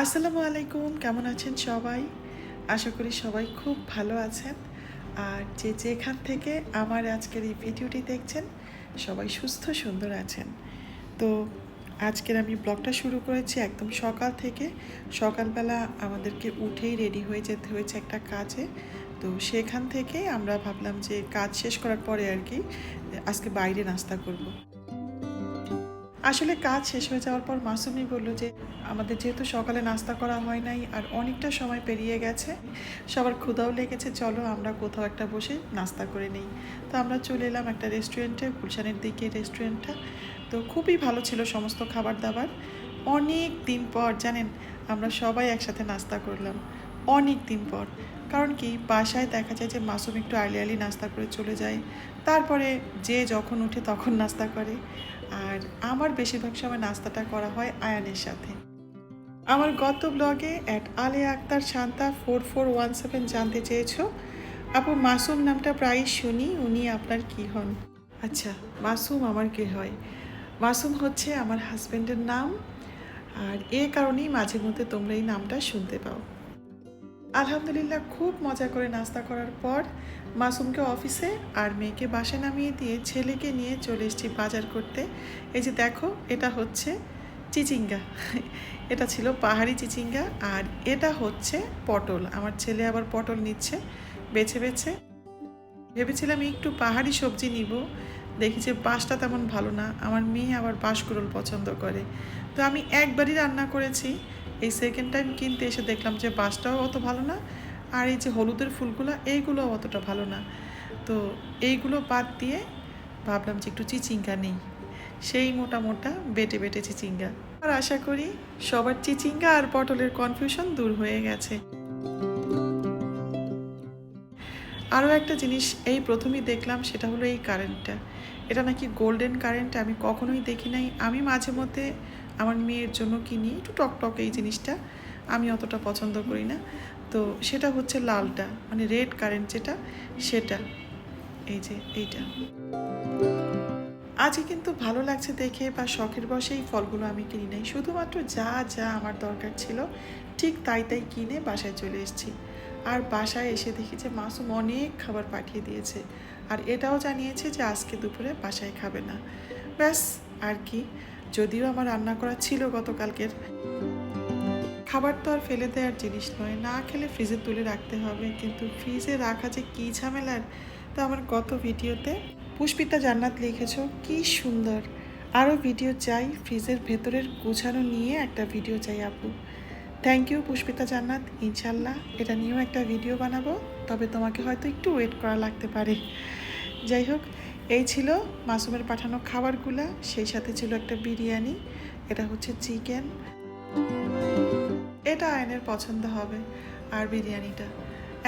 আসসালামু আলাইকুম, কেমন আছেন সবাই? আশা করি সবাই খুব ভালো আছেন। আর যে যেখান থেকে আমার আজকের এই ভিডিওটি দেখছেন, সবাই সুস্থ, সুন্দর আছেন। তো আজকের আমি ব্লগটা শুরু করেছি একদম সকাল থেকে। সকালবেলা আমাদেরকে উঠেই রেডি হয়ে যেতে হয়েছে একটা কাজে। তো সেখান থেকে আমরা ভাবলাম যে কাজ শেষ করার পরে আর কি, আজকে বাইরে নাস্তা করব। আসলে কাজ শেষ হয়ে যাওয়ার পর মাসুমি বলল যে, আমাদের যেহেতু সকালে নাস্তা করা হয় নাই আর অনেকটা সময় পেরিয়ে গেছে, সবার ক্ষুধাও লেগেছে, চলো আমরা কোথাও একটা বসে নাস্তা করে নিই। তো আমরা চলে এলাম একটা রেস্টুরেন্টে গুলশানের দিকে রেস্টুরেন্টটা তো খুবই ভালো ছিল সমস্ত খাবার দাবার। অনেক দিন পর, জানেন, আমরা সবাই একসাথে নাস্তা করলাম। অনেক দিন পর। কারণ কি, বাসায় দেখা যায় যে মাসুম একটু আর্লি আর্লি নাস্তা করে চলে যায়। তারপরে যে যখন উঠে তখন নাস্তা করে। আর আমার বেশিরভাগ সময় নাস্তাটা করা হয় আয়ানের সাথে। আমার গত ব্লগে অ্যাট আলে Akter Shanta four four one seven জানতে চেয়েছো। আপু, মাসুম নামটা প্রায় শুনি, উনি আপনার কি হন? আচ্ছা মাসুম আমার কে হয়? মাসুম হচ্ছে আমার হাজব্যান্ডের নাম। আর এ কারণেই মাঝে মধ্যে তোমরা এই নামটা শুনতে পাও। আলহামদুলিল্লাহ, খুব মজা করে নাস্তা করার পর মাসুমকে অফিসে আর মেয়েকে বাসে নামিয়ে দিয়ে ছেলেকে নিয়ে চলে এসেছি বাজার করতে। এই যে দেখো, এটা হচ্ছে চিচিঙ্গা। এটা ছিল পাহাড়ি চিচিঙ্গা আর এটা হচ্ছে পটল। আমার ছেলে আবার পটল নিচ্ছে, বেছে বেছে। ভেবেছিলাম একটু পাহাড়ি সবজি নিব। দেখি যে বাঁশটা তেমন ভালো না। আমার মেয়ে আবার বাঁশকুড়োল পছন্দ করে। তো আমি একবারই রান্না করেছি। এই সেকেন্ড টাইম কিনতে এসে দেখলাম যে বাসটাও অত ভালো না, আর এই যে হলুদের ফুলগুলো এইগুলো অতটা ভালো না। তো এইগুলো বাদ দিয়ে ভাবলাম যে একটু চিচিঙ্গা নেই। সেই মোটা মোটা বেটে বেটে চিচিঙ্গা। আর আশা করি সবার চিচিঙ্গা আর পটলের কনফিউশন দূর হয়ে গেছে। আরও একটা জিনিস এই প্রথমেই দেখলাম, সেটা হলো এই কারেন্টটা এটা নাকি গোল্ডেন কারেন্ট আমি কখনোই দেখি নাই। আমি মাঝে মধ্যে আমার মেয়ের জন্য কিনি, একটু টকটক এই জিনিসটা। আমি অতটা পছন্দ করি না। তো সেটা হচ্ছে লালটা মানে রেড কারেন্ট যেটা, সেটা। এই যে এইটা। আজকে কিন্তু ভালো লাগছে দেখে বা শখের বসে এই ফলগুলো আমি কিনি নাই। শুধুমাত্র যা যা আমার দরকার ছিল, ঠিক তাই তাই কিনে বাসায় চলে এসেছি। আর বাসায় এসে দেখি যে মাসুম অনেক খাবার পাঠিয়ে দিয়েছে। আর এটাও জানিয়েছে যে আজকে দুপুরে বাসায় খাবে না। ব্যাস, আর কি। যদিও আমার রান্না করা ছিল গতকালকের। খাবার তো আর ফেলে দেওয়ার জিনিস নয়। না খেলে ফ্রিজে তুলে রাখতে হবে। কিন্তু ফ্রিজে রাখা যে কী ঝামেলার, তো আমার গত ভিডিওতে পুষ্পিতা জান্নাত লিখেছো, কি সুন্দর। আরও ভিডিও চাই, ফ্রিজের ভেতরের গুছানো নিয়ে একটা ভিডিও চাই আপু। থ্যাংক ইউ পুষ্পিতা জান্নাত। ইনশাল্লাহ এটা নিয়েও একটা ভিডিও বানাবো। তবে তোমাকে হয়তো একটু ওয়েট করা লাগতে পারে। যাই হোক এই ছিল মাসুমের পাঠানো খাবারগুলা, সেই সাথে ছিল একটা বিরিয়ানি, এটা হচ্ছে চিকেন। এটা আয়নের পছন্দ হবে, আর বিরিয়ানিটা।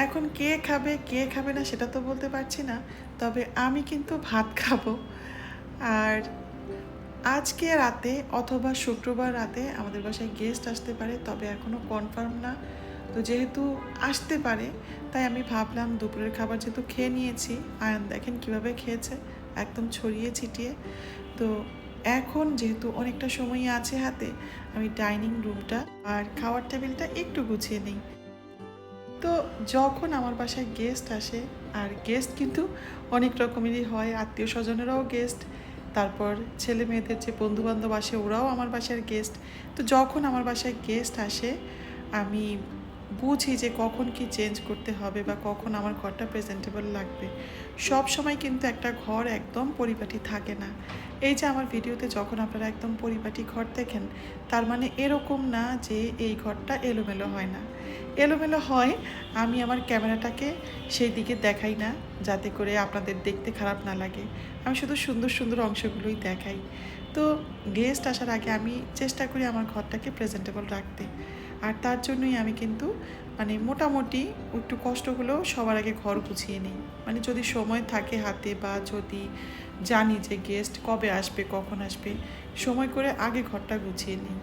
এখন কে খাবে কে খাবে না সেটা তো বলতে পারছি না, তবে আমি কিন্তু ভাত খাব। আর আজকে রাতে অথবা শুক্রবার রাতে আমাদের বাসায় গেস্ট আসতে পারে, তবে এখনও কনফার্ম না। তো যেহেতু আসতে পারে, তাই আমি ভাবলাম দুপুরের খাবার যেহেতু খেয়ে নিয়েছি, আয়ন দেখেন কীভাবে খেয়েছে, একদম ছড়িয়ে ছিটিয়ে। তো এখন যেহেতু অনেকটা সময় আছে হাতে, আমি ডাইনিং রুমটা আর খাওয়ার টেবিলটা একটু গুছিয়ে নিই। তো যখন আমার বাসায় গেস্ট আসে, আর গেস্ট কিন্তু অনেক রকমেরই হয় আত্মীয় স্বজনেরাও গেস্ট, তারপর ছেলে মেয়েদের যে বন্ধু বান্ধব আসে ওরাও আমার বাসার গেস্ট। তো যখন আমার বাসায় গেস্ট আসে, আমি বুঝি যে কখন কি চেঞ্জ করতে হবে বা কখন আমার ঘরটা প্রেজেন্টেবল লাগবে। সব সময় কিন্তু একটা ঘর একদম পরিপাটি থাকে না। এই যে আমার ভিডিওতে যখন আপনারা একদম পরিপাটি ঘর দেখেন, তার মানে এরকম না যে এই ঘরটা এলোমেলো হয় না। এলোমেলো হয়, আমি আমার ক্যামেরাটাকে সেই দিকে দেখাই না, যাতে করে আপনাদের দেখতে খারাপ না লাগে। আমি শুধু সুন্দর সুন্দর অংশগুলোই দেখাই। তো গেস্ট আসার আগে আমি চেষ্টা করি আমার ঘরটাকে প্রেজেন্টেবল রাখতে। আর তার জন্যই আমি কিন্তু মানে মোটামুটি একটু কষ্ট হলেও সবার আগে ঘর গুছিয়ে নিই। মানে যদি সময় থাকে হাতে বা যদি জানি যে গেস্ট কবে আসবে, কখন আসবে, সময় করে আগে ঘরটা গুছিয়ে নিই।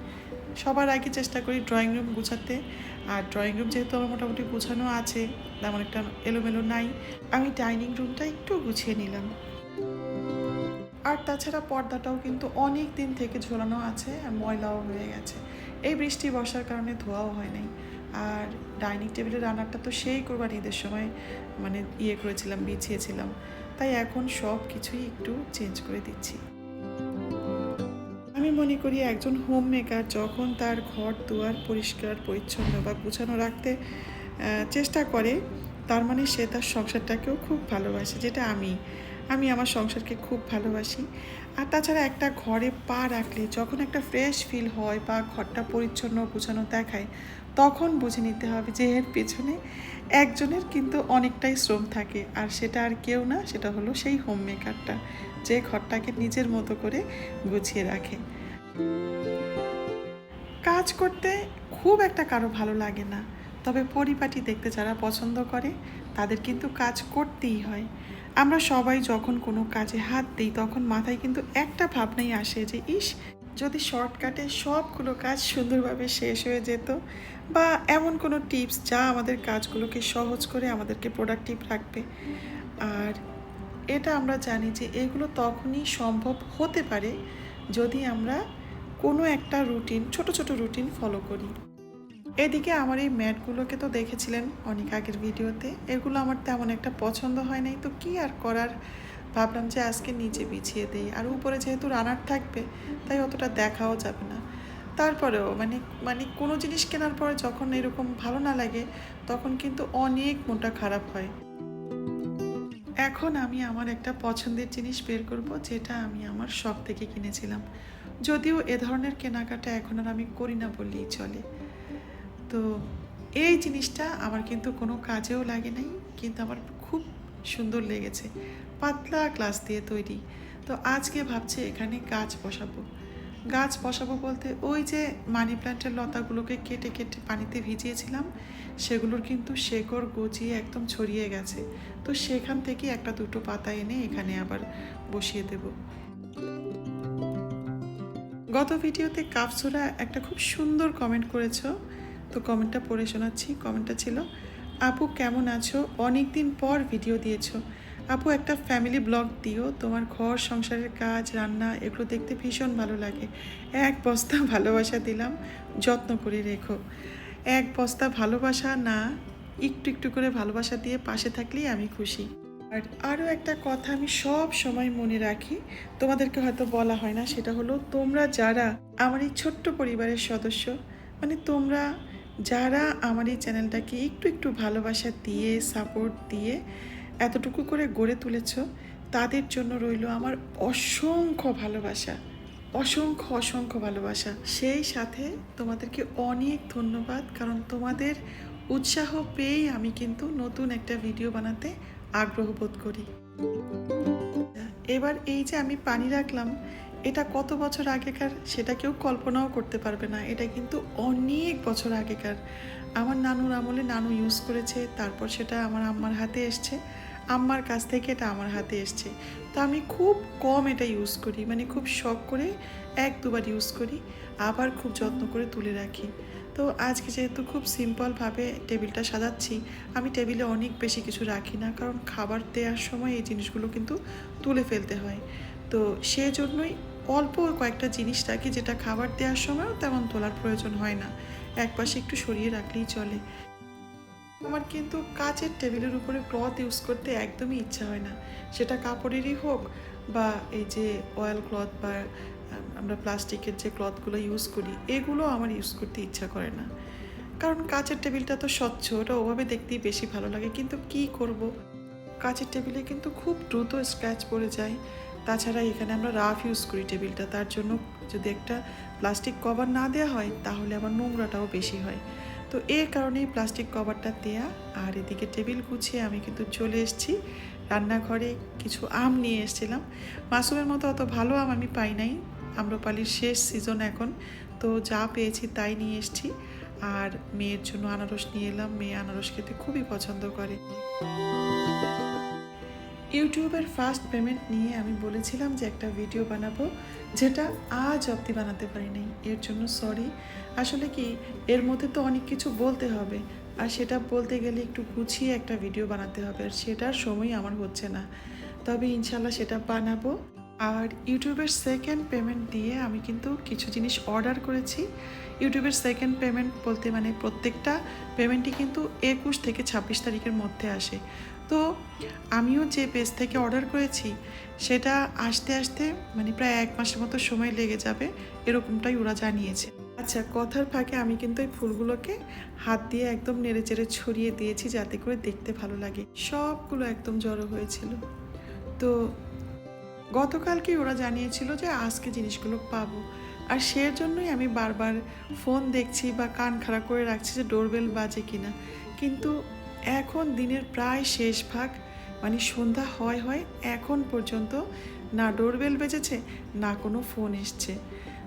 সবার আগে চেষ্টা করি ড্রয়িং রুম গুছাতে। আর ড্রয়িং রুম যেহেতু আমার মোটামুটি গুছানো আছে, তেমন একটা এলোমেলো নাই, আমি ডাইনিং রুমটা একটু গুছিয়ে নিলাম। আর তাছাড়া পর্দাটাও কিন্তু অনেক দিন থেকে ঝোলানো আছে আর ময়লাও হয়ে গেছে। এই বৃষ্টি বর্ষার কারণে ধোয়াও হয় নাই। আর ডাইনিং টেবিলের রান্নাটা তো সেই কোরবানি ঈদের সময় মানে ইয়ে করেছিলাম, বিছিয়েছিলাম। তাই এখন সব কিছুই একটু চেঞ্জ করে দিচ্ছি। আমি মনে করি একজন হোম মেকার যখন তার ঘর দুয়ার পরিষ্কার, পরিচ্ছন্ন বা গুছানো রাখতে চেষ্টা করে, তার মানে সে তার সংসারটাকেও খুব ভালোবাসে, যেটা আমি। আমি আমার সংসারকে খুব ভালোবাসি। আর তাছাড়া একটা ঘরে পা রাখলে যখন একটা ফ্রেশ ফিল হয় বা ঘরটা পরিচ্ছন্ন গুছানো দেখায়, তখন বুঝে নিতে হবে যে এর পেছনে একজনের কিন্তু অনেকটাই শ্রম থাকে। আর সেটা আর কেউ না, সেটা হলো সেই হোম মেকারটা যে ঘরটাকে নিজের মতো করে গুছিয়ে রাখে। কাজ করতে খুব একটা কারও ভালো লাগে না। তবে পরিপাটি দেখতে যারা পছন্দ করে, তাদের কিন্তু কাজ করতেই হয়। আমরা সবাই যখন কোনো কাজে হাত দিই, তখন মাথায় কিন্তু একটা ভাবনাই আসে যে, ইস, যদি শর্টকাটে সবগুলো কাজ সুন্দরভাবে শেষ হয়ে যেত বা এমন কোনো টিপস যা আমাদের কাজগুলোকে সহজ করে আমাদেরকে প্রোডাক্টিভ রাখবে। আর এটা আমরা জানি যে, এগুলো তখনই সম্ভব হতে পারে যদি আমরা কোনো একটা রুটিন ছোট ছোট রুটিন ফলো করি। এদিকে আমার এই ম্যাটগুলোকে তো দেখেছিলেন অনেক আগের ভিডিওতে। এগুলো আমার তেমন একটা পছন্দ হয় নাই। তো কি আর করার? ভাবলাম যে আজকে নিচে বিছিয়ে দেই। আর উপরে যেহেতু রানার থাকবে, তাই অতটা দেখাও যাবে না। তারপরেও মানে মানে কোনো জিনিস কেনার পরে যখন এরকম ভালো না লাগে, তখন কিন্তু অনেক মনটা খারাপ হয়। এখন আমি আমার একটা পছন্দের জিনিস বের করব, যেটা আমি আমার শখ থেকে কিনেছিলাম। যদিও এ ধরনের কেনাকাটা এখন আর আমি করি না বললেই চলে। তো এই জিনিসটা আমার কিন্তু কোনো কাজেও লাগে নাই, কিন্তু আমার খুব সুন্দর লেগেছে। পাতলা গ্লাস দিয়ে তৈরি। তো আজকে ভাবছি এখানে গাছ বসাবো। গাছ বসাবো বলতে ওই যে মানি প্ল্যান্টের লতাগুলোকে কেটে কেটে পানিতে ভিজিয়েছিলাম, সেগুলোর কিন্তু শেকড় গজিয়ে একদম ছড়িয়ে গেছে। তো সেখান থেকে একটা দুটো পাতা এনে এখানে আবার বসিয়ে দেবো। গত ভিডিওতে কাপসুরা একটা খুব সুন্দর কমেন্ট করেছ। তো কমেন্টটা পড়ে শোনাচ্ছি, কমেন্টটা ছিল, আপু কেমন আছো? অনেক দিন পর ভিডিও দিয়েছ। আপু একটা ফ্যামিলি ব্লগ দিও, তোমার ঘর, সংসারের কাজ, রান্না, এগুলো দেখতে ভীষণ ভালো লাগে। এক বস্তা ভালোবাসা দিলাম, যত্ন করে রেখো। এক বস্তা ভালোবাসা না, একটু একটু করে ভালোবাসা দিয়ে পাশে থাকলেই আমি খুশি। আর আরও একটা কথা আমি সব সময় মনে রাখি, তোমাদেরকে হয়তো বলা হয় না, সেটা হলো তোমরা যারা আমার এই ছোট্ট পরিবারের সদস্য মানে তোমরা যারা আমার এই চ্যানেলটাকে একটু একটু ভালোবাসা দিয়ে সাপোর্ট দিয়ে এতটুকু করে গড়ে তুলেছ, তাদের জন্য রইল আমার অসংখ্য ভালোবাসা, অসংখ্য অসংখ্য ভালোবাসা। সেই সাথে তোমাদেরকে অনেক ধন্যবাদ, কারণ তোমাদের উৎসাহ পেয়েই আমি কিন্তু নতুন একটা ভিডিও বানাতে আগ্রহ বোধ করি। এবার এই যে আমি পানি রাখলাম এটা কত বছর আগেকার সেটা কেউ কল্পনাও করতে পারবে না। এটা কিন্তু অনেক বছর আগেকার। আমার নানুর আমলে নানু ইউজ করেছে, তারপর সেটা আমার আম্মার হাতে এসছে। আম্মার কাছ থেকে এটা আমার হাতে এসছে। তো আমি খুব কম এটা ইউজ করি মানে খুব শখ করে এক দুবার ইউজ করি, আবার খুব যত্ন করে তুলে রাখি। তো আজকে যেহেতু খুব সিম্পলভাবে টেবিলটা সাজাচ্ছি, আমি টেবিলে অনেক বেশি কিছু রাখি না, কারণ খাবার দেওয়ার সময় এই জিনিসগুলো কিন্তু তুলে ফেলতে হয়। তো সেজন্যই অল্প কয়েকটা জিনিস রাখি যেটা খাবার দেওয়ার সময়ও তেমন তোলার প্রয়োজন হয় না। একপাশে একটু সরিয়ে রাখলেই চলে। আমার কিন্তু কাচের টেবিলের উপরে ক্লথ ইউজ করতে একদমই ইচ্ছা হয় না। সেটা কাপড়েরই হোক বা এই যে অয়েল ক্লথ বা আমরা প্লাস্টিকের যে ক্লথগুলো ইউজ করি, এগুলো আমার ইউজ করতে ইচ্ছা করে না। কারণ কাচের টেবিলটা তো স্বচ্ছ, ওটা ওভাবে দেখতেই বেশি ভালো লাগে। কিন্তু কি করব? কাচের টেবিলে কিন্তু খুব দ্রুত স্ক্র্যাচ পড়ে যায়। তাছাড়া এখানে আমরা রাফ ইউজ করি টেবিলটা, তার জন্য যদি একটা প্লাস্টিক কভার না দেওয়া হয়, তাহলে আবার নোংরাটাও বেশি হয়। তো এর কারণেই প্লাস্টিক কভারটা দেয়া, আর এদিকে টেবিল গুছিয়ে আমি কিন্তু চলে এসেছি। রান্নাঘরে কিছু আম নিয়ে এসেছিলাম। মাসুমের মতো অত ভালো আম আমি পাই নাই। আম্রপালির শেষ সিজন এখন। তো যা পেয়েছি তাই নিয়ে এসেছি। আর মেয়ের জন্য আনারস নিয়ে এলাম। মেয়ে আনারস খেতে খুবই পছন্দ করে। ইউটিউবের ফার্স্ট পেমেন্ট নিয়ে আমি বলেছিলাম যে একটা ভিডিও বানাবো, যেটা আজ অবধি বানাতে পারি এর জন্য সরি আসলে কি, এর মধ্যে তো অনেক কিছু বলতে হবে। আর সেটা বলতে গেলে একটু গুছিয়ে একটা ভিডিও বানাতে হবে। আর সেটার সময় আমার হচ্ছে না। তবে ইনশাল্লাহ সেটা বানাবো। আর ইউটিউবের সেকেন্ড পেমেন্ট দিয়ে আমি কিন্তু কিছু জিনিস অর্ডার করেছি। ইউটিউবের সেকেন্ড পেমেন্ট বলতে মানে প্রত্যেকটা পেমেন্টই কিন্তু একুশ থেকে ছাব্বিশ তারিখের মধ্যে আসে। তো আমিও যে পেজ থেকে অর্ডার করেছি, সেটা আসতে আসতে মানে প্রায় এক মাসের মতো সময় লেগে যাবে, এরকমটাই ওরা জানিয়েছে। আচ্ছা কথার ফাঁকে আমি কিন্তু এই ফুলগুলোকে হাত দিয়ে একদম নেড়ে চেড়ে ছড়িয়ে দিয়েছি যাতে করে দেখতে ভালো লাগে। সবগুলো একদম জড়ো হয়েছিল। তো গতকালকে ওরা জানিয়েছিল যে আজকে জিনিসগুলো পাবো। আর সের জন্যই আমি বারবার ফোন দেখছি বা কান খাড়া করে রাখছি যে ডোরবেল বাজে কিনা। কিন্তু এখন দিনের প্রায় শেষ ভাগ মানে সন্ধ্যা হয় হয়, এখন পর্যন্ত না ডোরবেল বেজেছে, না কোনো ফোন এসছে।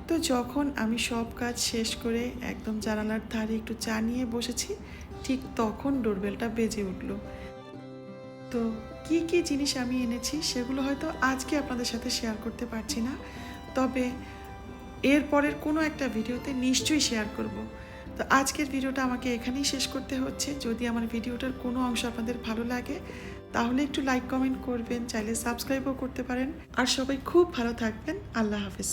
তো যখন আমি সব কাজ শেষ করে একদম জানালার ধারে একটু চা নিয়ে বসেছি, ঠিক তখন ডোরবেলটা বেজে উঠল। তো কি কি জিনিস আমি এনেছি সেগুলো হয়তো আজকে আপনাদের সাথে শেয়ার করতে পারছি না, তবে এর পরের কোনো একটা ভিডিওতে নিশ্চয়ই শেয়ার করব। তো আজকের ভিডিওটা আমাকে এখানেই শেষ করতে হচ্ছে। যদি আমার ভিডিওটার কোনো অংশ আপনাদের ভালো লাগে, তাহলে একটু লাইক কমেন্ট করবেন, চাইলে সাবস্ক্রাইবও করতে পারেন। আর সবাই খুব ভালো থাকবেন। আল্লাহ হাফিজ।